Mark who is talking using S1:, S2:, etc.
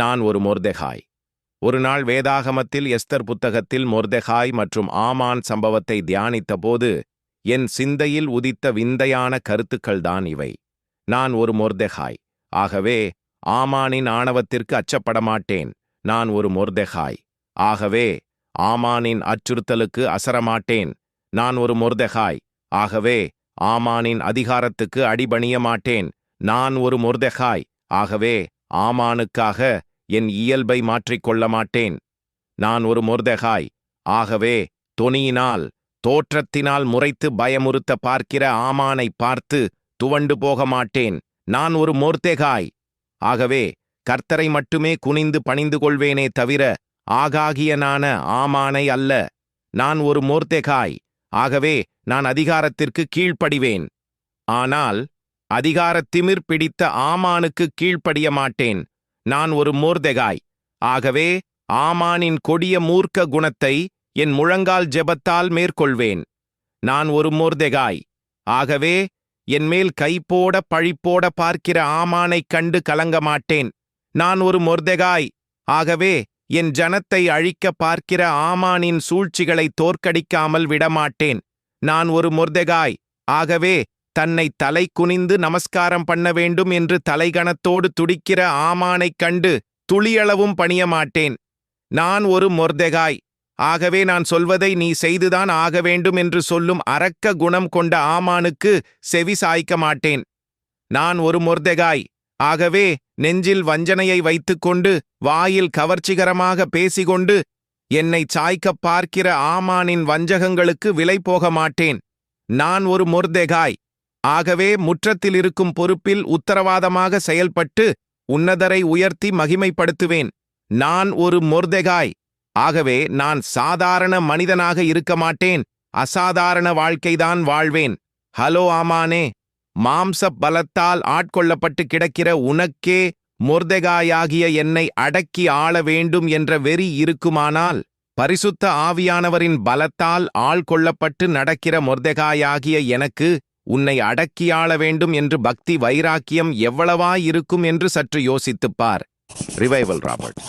S1: நான் ஒரு மொர்தெகாய். ஒரு நாள் வேதாகமத்தில் எஸ்தர் புத்தகத்தில் மொர்தெகாய் மற்றும் ஆமான் சம்பவத்தை தியானித்தபோது என் சிந்தையில் உதித்த விந்தையான கருத்துக்கள்தான் இவை. நான் ஒரு மொர்தெகாய். ஆகவே ஆமானின் ஆணவத்திற்கு அச்சப்பட மாட்டேன் நான் ஒரு மொர்தெகாய். ஆகவே ஆமானின் அச்சுறுத்தலுக்கு அசரமாட்டேன். நான் ஒரு மொர்தெகாய். ஆகவே ஆமானின் அதிகாரத்துக்கு அடிபணிய மாட்டேன் நான் ஒரு மொர்தெகாய். ஆகவே ஆமானுக்காக என் இயல்பை மாற்றிக்கொள்ள மாட்டேன். நான் ஒரு முர்தகாய். ஆகவே தொனியினால் தோற்றத்தினால் முறைத்து பயமுறுத்த பார்க்கிற ஆமானை பார்த்து துவண்டு போக மாட்டேன். நான் ஒரு மோர்த்தேகாய் ஆகவே கர்த்தரை மட்டுமே குனிந்து பணிந்து கொள்வேனே தவிர ஆகாகியனான ஆமானை அல்ல. நான் ஒரு மோர்தெகாய். ஆகவே நான் அதிகாரத்திற்கு கீழ்ப்படிவேன். ஆனால் அதிகாரத்திமிர் பிடித்த ஆமானுக்கு கீழ்ப்படிய மாட்டேன். நான் ஒரு மோர்தெகாய். ஆகவே ஆமானின் கொடிய மூர்க்க குணத்தை என் முழங்கால் ஜெபத்தால் மேற்கொள்வேன். நான் ஒரு மோர்தெகாய். ஆகவே என்மேல் கைப்போட பழிப்போட பார்க்கிற ஆமானைக் கண்டு கலங்க மாட்டேன். நான் ஒரு மொர்தெகாய். ஆகவே என் ஜனத்தை அழிக்க பார்க்கிற ஆமானின் சூழ்ச்சிகளை தோற்கடிக்காமல் விடமாட்டேன். நான் ஒரு மொர்தெகாய். ஆகவே தன்னை தலை குனிந்து நமஸ்காரம் பண்ண வேண்டும் என்று தலைகணத்தோடு துடிக்கிற ஆமானைக் கண்டு துளியளவும் பணிய மாட்டேன். நான் ஒரு மொர்தெகாய். ஆகவே நான் சொல்வதை நீ செய்துதான் ஆக வேண்டும் என்று சொல்லும் அரக்க குணம் கொண்ட ஆமானுக்கு செவி சாய்க்க மாட்டேன். நான் ஒரு மொர்தெகாய். ஆகவே நெஞ்சில் வஞ்சனையை வைத்துக்கொண்டு வாயில் கவர்ச்சிகரமாக பேசிக்கொண்டு என்னை சாய்க்கப் பார்க்கிற ஆமானின் வஞ்சகங்களுக்கு விலை போக மாட்டேன். நான் ஒரு மொர்தெகாய். ஆகவே முற்றத்தில் இருக்கும் பொறுப்பில் உத்தரவாதமாக செயல்பட்டு உன்னதரை உயர்த்தி மகிமைப்படுத்துவேன். நான் ஒரு மொர்தெகாய். ஆகவே நான் சாதாரண மனிதனாக இருக்க மாட்டேன். அசாதாரண வாழ்க்கைதான் வாழ்வேன். ஹலோ ஆமானே. மாம்ச பலத்தால் ஆட்கொள்ளப்பட்டு கிடக்கிற உனக்கே மொர்தெகாயாகிய என்னை அடக்கி ஆள வேண்டும் என்ற வெறி இருக்குமானால் பரிசுத்த ஆவியானவரின் பலத்தால் ஆள் கொள்ளப்பட்டு நடக்கிற மொர்தெகாயாகிய எனக்கு உன்னை அடக்கியாள வேண்டும் என்று பக்தி வைராக்கியம் எவ்வளவாயிருக்கும் என்று சற்று யோசித்துப் பார். Revival Robert